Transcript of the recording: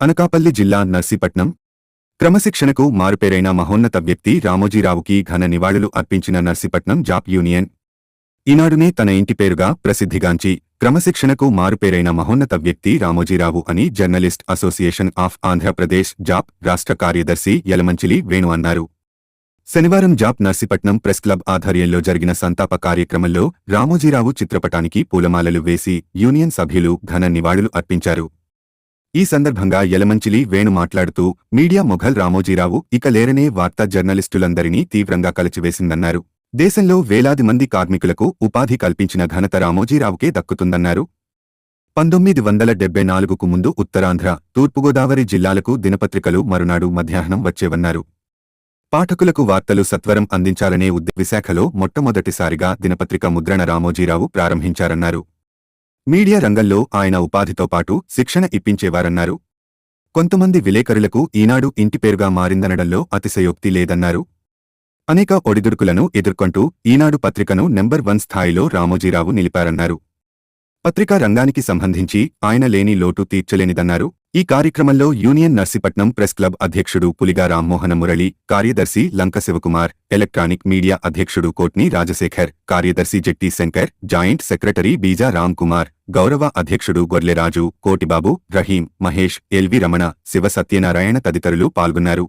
అనకాపల్లి జిల్లా నర్సీపట్నం క్రమశిక్షణకు మారుపేరైన మహోన్నత వ్యక్తి రామోజీరావుకి ఘన నివాళులు అర్పించిన నర్సీపట్నం జాప్ యూనియన్. ఈనాడునే తన ఇంటి పేరుగా ప్రసిద్ధిగాంచి క్రమశిక్షణకు మారుపేరైన మహోన్నత వ్యక్తి రామోజీరావు అని journalist association of Andhra Pradesh JAP రాష్ట్ర కార్యదర్శి యలమంచిలి వేణు అన్నారు. శనివారం జాప్ నర్సీపట్నం ప్రెస్ క్లబ్ ఆధ్వర్యంలో జరిగిన సంతాప కార్యక్రమంలో రామోజీరావు చిత్రపటానికి పూలమాలలు వేసి యూనియన్ సభ్యులు ఘన నివాళులు అర్పించారు. ఈ సందర్భంగా యలమంచిలి వేణు మాట్లాడుతూ మీడియా మొఘల్ రామోజీరావు ఇక లేరనే వార్తా జర్నలిస్టులందరినీ తీవ్రంగా కలిచివేసిందన్నారు. దేశంలో వేలాది మంది కార్మికులకు ఉపాధి కల్పించిన ఘనత రామోజీరావుకే దక్కుతుందన్నారు. పంతొమ్మిది వందల డెబ్బై నాలుగుకు ముందు ఉత్తరాంధ్ర తూర్పుగోదావరి జిల్లాలకు దినపత్రికలు మరునాడు మధ్యాహ్నం వచ్చేవన్నారు. పాఠకులకు వార్తలు సత్వరం అందించాలనే ఉద్దేశ విశాఖలో మొట్టమొదటిసారిగా దినపత్రిక ముద్రణ రామోజీరావు ప్రారంభించారన్నారు. మీడియా రంగంలో ఆయన ఉపాధితో పాటు శిక్షణ ఇప్పించేవారన్నారు. కొంతమంది విలేకరులకు ఈనాడు ఇంటి పేరుగా మారిందనడంలో అతిశయోక్తి లేదన్నారు. అనేక ఒడిదుడుకులను ఎదుర్కొంటూ ఈనాడు పత్రికను నెంబర్ వన్ స్థాయిలో రామోజీరావు నిలిపారన్నారు. పత్రికా రంగానికి సంబంధించి ఆయన లేని లోటు తీర్చలేనిదన్నారు. ఈ కార్యక్రమంలో యూనియన్ నర్సీపట్నం ప్రెస్ క్లబ్ అధ్యక్షుడు పులిగా రామ్మోహన మురళి కార్యదర్శి లంక శివకుమార్ ఎలక్ట్రానిక్ మీడియా అధ్యక్షుడు కోట్ని రాజశేఖర్ కార్యదర్శి జెట్టి శంకర్ జాయింట్ సెక్రటరీ బీజా రామ్ కుమార్ గౌరవ అధ్యక్షుడు గొర్లెరాజు కోటిబాబు రహీం మహేష్ ఎల్వి రమణ శివ సత్యనారాయణ తదితరులు పాల్గొన్నారు.